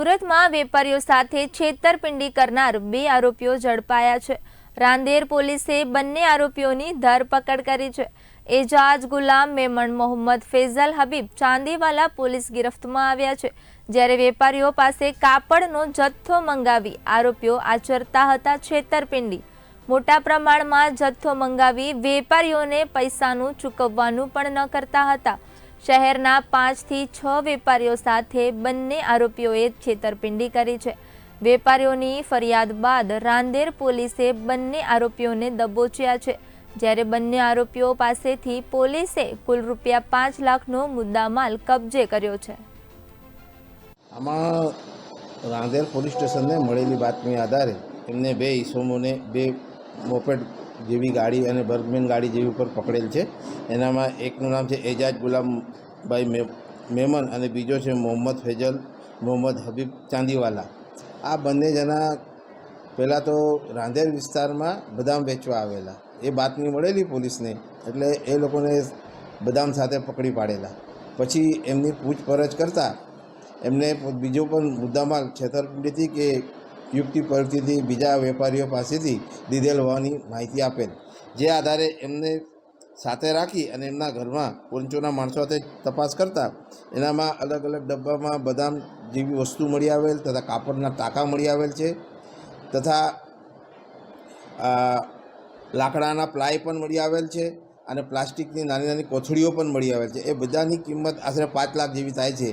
સુરતમાં વેપારીઓ સાથે છેતરપિંડી કરનાર બે આરોપીઓ ઝડપાયા છે. રાંદેર પોલીસે બંને આરોપીઓની ધરપકડ કરી છે. એજાજ ગુલામ મેમણ મોહમ્મદ ફેઝલ હબીબ ચાંદીવાલા પોલીસ ગિરફ્તમાં આવ્યા છે. જ્યારે વેપારીઓ પાસે કાપડનો જથ્થો મંગાવી આરોપીઓ આચરતા હતા છેતરપિંડી. મોટા પ્રમાણમાં જથ્થો મંગાવી વેપારીઓને પૈસાનું ચૂકવવાનું પણ ન કરતા હતા. શહેરના પાંચથી છ વેપારીઓ સાથે બંને આરોપીઓએ છેતરપિંડી કરી છે. વેપારીઓની ફરિયાદ બાદ રાંદેર પોલીસે બંને આરોપીઓને દબોચ્યા છે. જ્યારે બંને આરોપીઓ પાસેથી પોલીસે કુલ રૂપિયા પાંચ લાખનો મુદ્દામાલ કબજે કર્યો છે. આમાં રાંદેર પોલીસ સ્ટેશનને મળેલી બાતમી આધારે એમને બે ઈસમોને, બે મોપેડ જેવી ગાડી અને બર્ગમેન ગાડી જેવી ઉપર પકડેલ છે. એનામાં એકનું નામ છે એજાજ ગુલામભાઈ મેમન અને બીજો છે મોહમ્મદ ફેજલ, મોહમ્મદ હબીબ ચાંદીવાલા. આ બંને જણા પહેલાં તો રાંધેર વિસ્તારમાં બદામ વેચવા આવેલા. એ બાતમી મળેલી પોલીસને, એટલે એ લોકોને બદામ સાથે પકડી પાડેલા. પછી એમની પૂછપરછ કરતાં એમને બીજો પણ મુદ્દામાં છેતરપિંડીથી કે યુક્તિ પરથી બીજા વેપારીઓ પાસેથી લીધેલ હોવાની માહિતી આપેલ. જે આધારે એમને સાથે રાખી અને એમના ઘરમાં પંચોના માણસો સાથે તપાસ કરતા એનામાં અલગ અલગ ડબ્બામાં બદામ જેવી વસ્તુ મળી આવેલ તથા કાપડના ટાંકા મળી આવેલ છે તથા લાકડાના પ્લાય પણ મળી આવેલ છે અને પ્લાસ્ટિકની નાની નાની કોથળીઓ પણ મળી આવેલ છે. એ બધાની કિંમત આશરે પાંચ લાખ જેવી થાય છે.